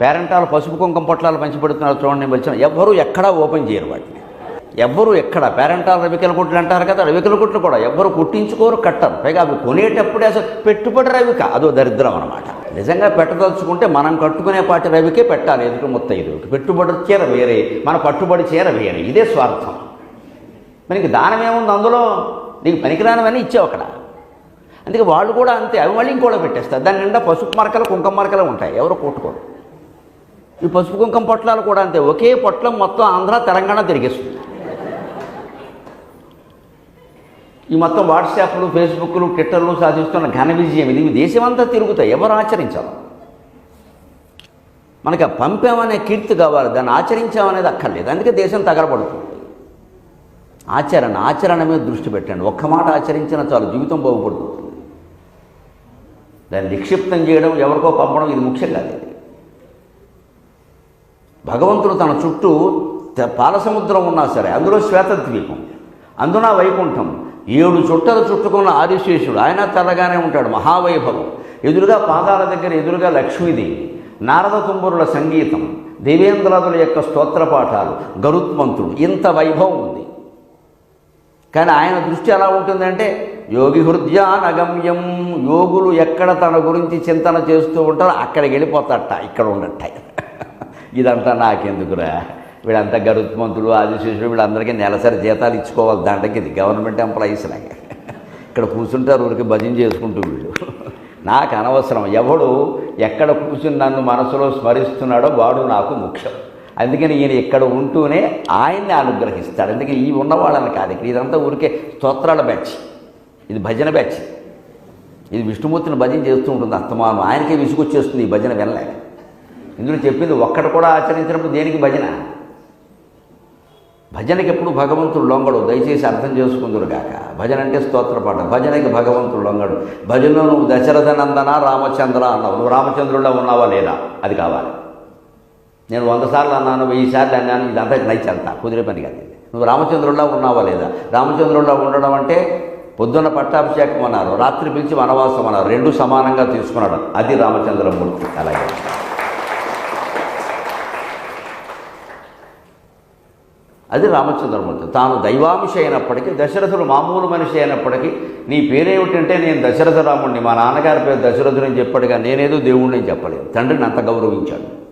పేరెంటాలు పసుపు కుంకుమ పొట్లాలు పంచిపెడుతున్నారు చూడండి పిలిచిన ఎవ్వరూ ఎక్కడా ఓపెన్ చేయరు వాటిని. ఎవ్వరు ఎక్కడ పేరెంటాలు రవికల కుట్లు అంటారు కదా రవికల కుట్లు కూడా ఎవ్వరు కుట్టించుకోరు కట్టరు. పైగా అవి కొనేటప్పుడే అసలు పెట్టుబడి రవిక. అదో దరిద్రం అనమాట నిజంగా పెట్టదలుచుకుంటే మనం కట్టుకునే పాటి రవికే పెట్టాలి ఎదుటి ముత్తైదుకి పెట్టుబడి చీర వేరే మన పట్టుబడి చీర వేరే. ఇదే స్వార్థం. మనకి దానం ఏముంది అందులో? నీకు పనికిరానివన్నీ ఇచ్చావు అక్కడ. అందుకే వాళ్ళు కూడా అంతే. అవి మళ్ళీ ఇంకోటి పెట్టేస్తారు. దాని నిండా పసుపు మరకలు కుంకుమ మరకలు ఉంటాయి. ఎవరు కొట్టుకోరు. ఈ పసుపు కుంకం పొట్లాలు కూడా అంతే. ఒకే పొట్లం మొత్తం ఆంధ్ర తెలంగాణ తిరిగేస్తుంది. ఈ మొత్తం వాట్సాప్లు ఫేస్బుక్లు ట్విట్టర్లు సాధిస్తున్న ఘన విజయం ఇది. ఇవి దేశమంతా తిరుగుతాయి. ఎవరు ఆచరించాలి? మనకి ఆ పంపామనే కీర్తి కావాలి. దాన్ని ఆచరించామనేది అక్కర్లేదు. అందుకే దేశం తగలబడుతుంది. ఆచరణ ఆచరణ మీద దృష్టి పెట్టండి. ఒక్క మాట ఆచరించిన చాలు. జీవితం బాగుపడుతుంది. దాన్ని నిక్షిప్తం చేయడం ఎవరికో పంపడం ఇది ముఖ్యం కాదు. భగవంతుడు తన చుట్టూ పాలసముద్రం ఉన్నా సరే అందులో శ్వేతద్వీపం. అందున వైకుంఠం. ఏడు చుట్టలు చుట్టుకున్న ఆదిశేషుడు ఆయన తెల్లగానే ఉంటాడు మహావైభవం. ఎదురుగా పాదాల దగ్గర ఎదురుగా లక్ష్మీదేవి. నారద తుంబురుల సంగీతం దేవేంద్రాదుల యొక్క స్తోత్ర పాఠాలు గరుత్మంతుడు. ఇంత వైభవం ఉంది. కానీ ఆయన దృష్టి ఎలా ఉంటుందంటే యోగి హృదయానగమ్యం యోగులు ఎక్కడ తన గురించి చింతన చేస్తూ ఉంటారో అక్కడికి వెళ్ళిపోతాట ఇక్కడ ఉండట ఇదంతా నాకెందుకురా? వీళ్ళంతా గరుత్మంతులు ఆదిశేషుడు వీళ్ళందరికీ నెలసరి జీతాలు ఇచ్చుకోవాలి. దాంట్లోకి ఇది గవర్నమెంట్ ఎంప్లాయీస్ నాకు ఇక్కడ కూర్చుంటారు ఊరికి భజన చేసుకుంటూ వీళ్ళు. నాకు అనవసరం. ఎవడు ఎక్కడ కూర్చుని నన్ను మనసులో స్మరిస్తున్నాడో వాడు నాకు ముఖ్యం. అందుకని ఈయన ఇక్కడ ఉంటూనే ఆయన్ని అనుగ్రహిస్తాడు. అందుకని ఈ ఉన్నవాళ్ళని కాదు ఇక్కడ ఇదంతా ఊరికే స్తోత్రాల బ్యాచ్. ఇది భజన బ్యాచ్. ఇది విష్ణుమూర్తిని భజన చేస్తూ ఉంటుంది అస్తమానం ఆయనకే విసుగొచ్చేస్తుంది ఈ భజన వినలేక. ఇందులో చెప్పింది ఒక్కడు కూడా ఆచరించినప్పుడు దేనికి భజన? భజనకి ఎప్పుడు భగవంతుడు లొంగడు దయచేసి అర్థం చేసుకుందురు కాక భజన అంటే స్తోత్రపాట భజనకి భగవంతుడు లొంగడు. భజనలో నువ్వు దశరథ నందన రామచంద్ర అన్నావు. నువ్వు రామచంద్రుల్లో ఉన్నావా లేదా? అది కావాలి. నేను వంద సార్లు అన్నాను వెయ్యి సార్లు అన్నాను ఇదంతా నైచంత. కుదిరే పని కాదు నువ్వు రామచంద్రుడిలా ఉన్నావా లేదా? రామచంద్రుల్లో ఉండడం అంటే పొద్దున్న పట్టాభిషేకం అన్నారు రాత్రి పిలిచి వనవాసం అన్నారు. రెండు సమానంగా తీసుకున్నాడు. అది రామచంద్రమూర్తి అలాగే. అది రామచంద్రమూర్తి. తాను దైవాంశ అయినప్పటికీ దశరథుడు మామూలు మనిషి అయినప్పటికీ నీ పేరేమిటంటే నేను దశరథ రాముడిని మా నాన్నగారి పేరు దశరథుడు అని చెప్పాడుగా నేనేదో దేవుణ్ణి అని చెప్పలేదు. తండ్రిని అంత గౌరవించాడు.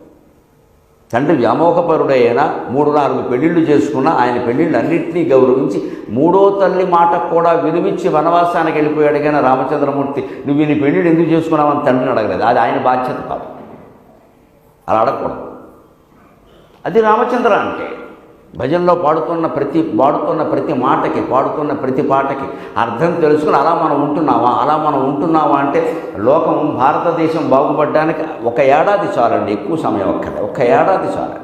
తండ్రి వ్యామోహపరుడైనా మూడు నాలుగు పెళ్ళిళ్ళు చేసుకున్న ఆయన పెళ్ళిళ్ళు అన్నింటినీ గౌరవించి మూడో తల్లి మాట కూడా విలువించి వనవాసానికి వెళ్ళిపోయాడు కానీ రామచంద్రమూర్తి నువ్వు నీ పెళ్ళిళ్ళు ఎందుకు చేసుకున్నావని తండ్రిని అడగలేదు. అది ఆయన బాధ్యత కాదు అలా అడగకూడదు. అది రామచంద్ర అంటే. భజనలో పాడుతున్న ప్రతి పాడుతున్న ప్రతి మాటకి పాడుతున్న ప్రతి పాటకి అర్థం తెలుసుకుని అలా మనం ఉంటున్నావా అలా మనం ఉంటున్నావా అంటే లోకం భారతదేశం బాగుపడడానికి ఒక ఏడాది చాలండి ఎక్కువ సమయం ఒక్కడే ఒక ఏడాది చాలండి.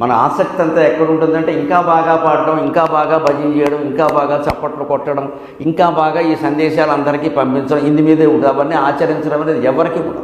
మన ఆసక్తి అంతా ఎక్కడ ఉంటుందంటే ఇంకా బాగా పాడడం ఇంకా బాగా భజన చేయడం ఇంకా బాగా చప్పట్లు కొట్టడం ఇంకా బాగా ఈ సందేశాలు అందరికీ పంపించడం ఇందు మీదే ఉంటుంది అవన్నీ ఆచరించడం అనేది ఎవరికి కూడా